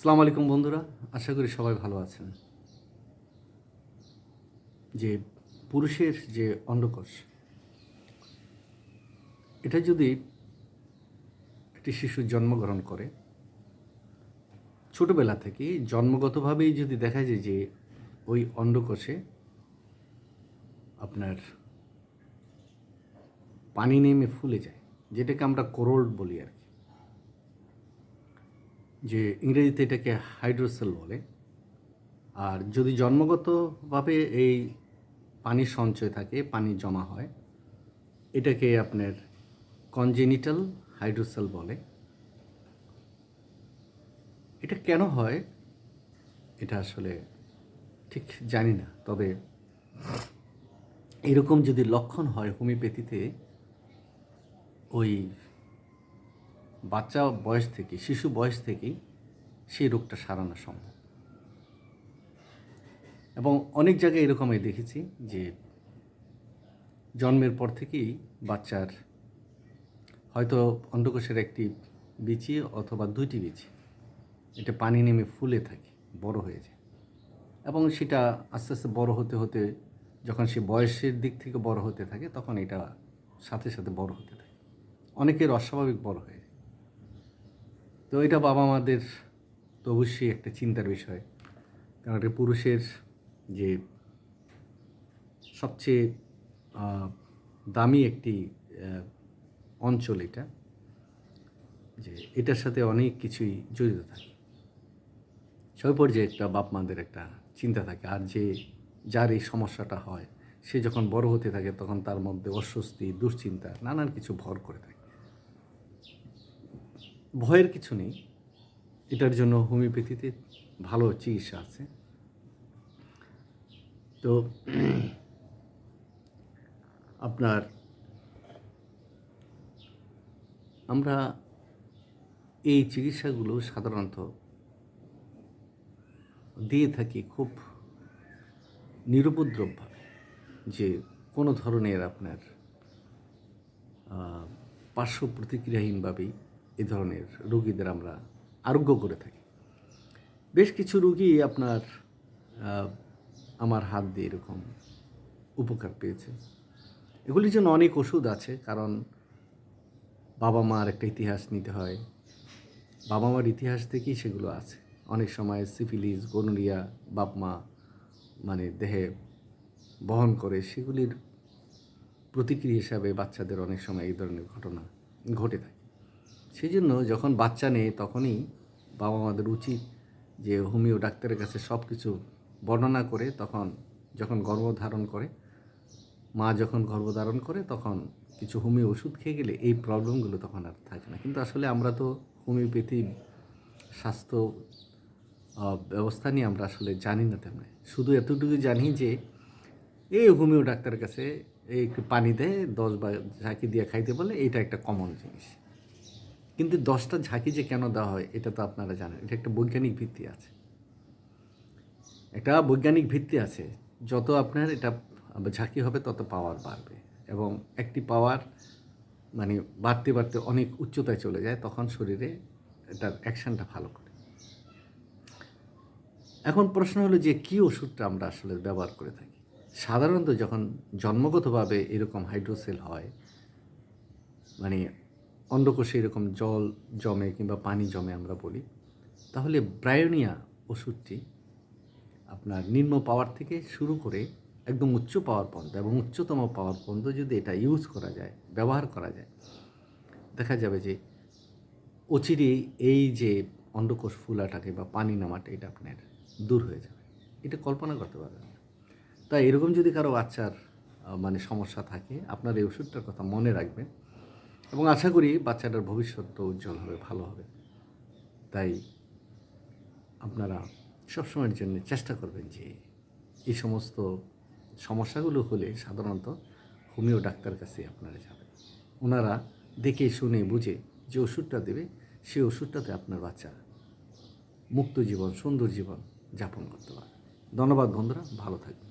আসসালামু আলাইকুম বন্ধুরা, আশা করি সবাই ভালো আছেন। যে পুরুষের যে অন্ডকোষ, এটা যদি একটি শিশু জন্মগ্রহণ করে, ছোটবেলা থেকে জন্মগতভাবেই যদি দেখা যায় যে ওই অন্ডকোষে আপনার পানি নেমে ফুলে যায়, যেটাকে আমরা কোরোল্ড বলি আর কি। যে ইংরেজিতে এটাকে হাইড্রোসেল বলে। আর যদি জন্মগতভাবে এই পানির সঞ্চয় থাকে, পানি জমা হয়, এটাকে আপনার কনজেনিটাল হাইড্রোসেল বলে। এটা কেন হয়? এটা আসলে ঠিক জানি না, তবে এরকম যদি লক্ষণ হয় হোমিওপ্যাথিতে, ওই বাচ্চা বয়স থেকে, শিশু বয়স থেকেই সেই রোগটা সারানো সম্ভব। এবং অনেক জায়গায় এরকম আমি দেখেছি যে জন্মের পর থেকেই বাচ্চার হয়তো অন্ডকোষের একটি বিচি অথবা দুইটি বিচি, এটা পানি নেমে ফুলে থাকে, বড় হয়ে যায়। এবং সেটা আস্তে আস্তে বড় হতে হতে, যখন সে বয়সের দিক থেকে বড় হতে থাকে, তখন এটা সাথে সাথে বড় হতে থাকে। অনেকের অস্বাভাবিক বড় হয়ে তো এটা বাবা মাদের তো অবশ্যই একটা চিন্তার বিষয়। কারণ এটা পুরুষের যে সবচেয়ে দামি একটি অঞ্চল এটা, যে এটার সাথে অনেক কিছুই জড়িত থাকে। সব পর্যায়ে একটা বাপ মাদের একটা চিন্তা থাকে, আর যে যার এই সমস্যাটা হয়, সে যখন বড় হতে থাকে তখন তার মধ্যে অস্বস্তি, দুশ্চিন্তা, নানান কিছু ভর করে থাকে। ভয়ের কিছু নেই। এটার জন্য হোমিওপ্যাথিতে ভালো চিকিৎসা আছে। তো আপনার আমরা এই চিকিৎসাগুলো সাধারণত দিয়ে থাকি খুব নিরুপদ্রবভাবে, যে কোনো ধরনের আপনার পার্শ্ব প্রতিক্রিয়াহীনভাবেই এ ধরনের রোগীদের আমরা আরোগ্য করে থাকি। বেশ কিছু রুগী আপনার আমার হাত দিয়ে এরকম উপকার পেয়েছে। এগুলির জন্য অনেক ওষুধ আছে, কারণ বাবা মার একটা ইতিহাস নিতে হয়। বাবা মার ইতিহাস থেকেই সেগুলো আছে। অনেক সময় সিফিলিস, গনোরিয়া, বাপ মা মানে দেহে বহন করে সেগুলির প্রতিক্রিয়া হিসাবে বাচ্চাদের অনেক সময় এই ধরনের ঘটনা ঘটে থাকে। সেই জন্য যখন বাচ্চা নেয় তখনই বাবা মাদের উচিত যে হোমিও ডাক্তারের কাছে সব কিছু বর্ণনা করে তখন যখন গর্ভধারণ করে, মা যখন গর্ভধারণ করে তখন কিছু হোমিও ওষুধ খেয়ে গেলে এই প্রবলেমগুলো তখন আর থাকে না। কিন্তু আসলে আমরা তো হোমিওপ্যাথি স্বাস্থ্য ব্যবস্থা নিয়ে আমরা আসলে জানি না তেমনি। শুধু এতটুকু জানি যে এই হোমিও ডাক্তারের কাছে এই পানি দেয়, দশ বা ঝাঁকি দিয়ে খাইতে বলে এটা একটা কমন জিনিস। কিন্তু দশটা ঝাঁকি যে কেন দেওয়া হয়, এটা তো আপনারা জানেন। এটা একটা বৈজ্ঞানিক ভিত্তি আছে। একটা বৈজ্ঞানিক ভিত্তি আছে, যত আপনার এটা ঝাঁকি হবে তত পাওয়ার বাড়বে এবং একটি পাওয়ার মানে বাড়তে বাড়তে অনেক উচ্চতায় চলে যায়, তখন শরীরে এটার অ্যাকশনটা ভালো করে। এখন প্রশ্ন হলো যে, কী ওষুধটা আমরা আসলে ব্যবহার করে থাকি? সাধারণত যখন জন্মগতভাবে এরকম হাইড্রোসেল হয় মানে অন্ডকোষে এরকম জল জমে কিংবা পানি জমে আমরা বলি, তাহলে ব্রায়োনিয়া ওষুধটি আপনার নিম্ন পাওয়ার থেকে শুরু করে একদম উচ্চ পাওয়ার পর্যন্ত এবং উচ্চতম পাওয়ার পর্যন্ত যদি এটা ইউজ করা যায়, ব্যবহার করা যায়, দেখা যাবে যে অচিরেই এই যে অন্ডকোষ ফুলাটাকে বা পানি নামাটা এটা আপনার দূর হয়ে যাবে। এটা কল্পনা করতে পারবেন না। তাই এরকম যদি কারও বাচ্চার মানে সমস্যা থাকে, আপনার এই ওষুধটার কথা মনে রাখবেন। এবং আশা করি বাচ্চাটার ভবিষ্যৎটা উজ্জ্বল হবে, ভালো হবে। তাই আপনারা সবসময়ের জন্য চেষ্টা করবেন যে এই সমস্ত সমস্যাগুলো হলে সাধারণত হোমিও ডাক্তার কাছে আপনারা যাবেন। ওনারা দেখে, শুনে, বুঝে যে ওষুধটা দেবে সেই ওষুধটাতে আপনার বাচ্চা মুক্ত জীবন, সুন্দর জীবন যাপন করতে পারে ধন্যবাদ বন্ধুরা, ভালো থাকবেন।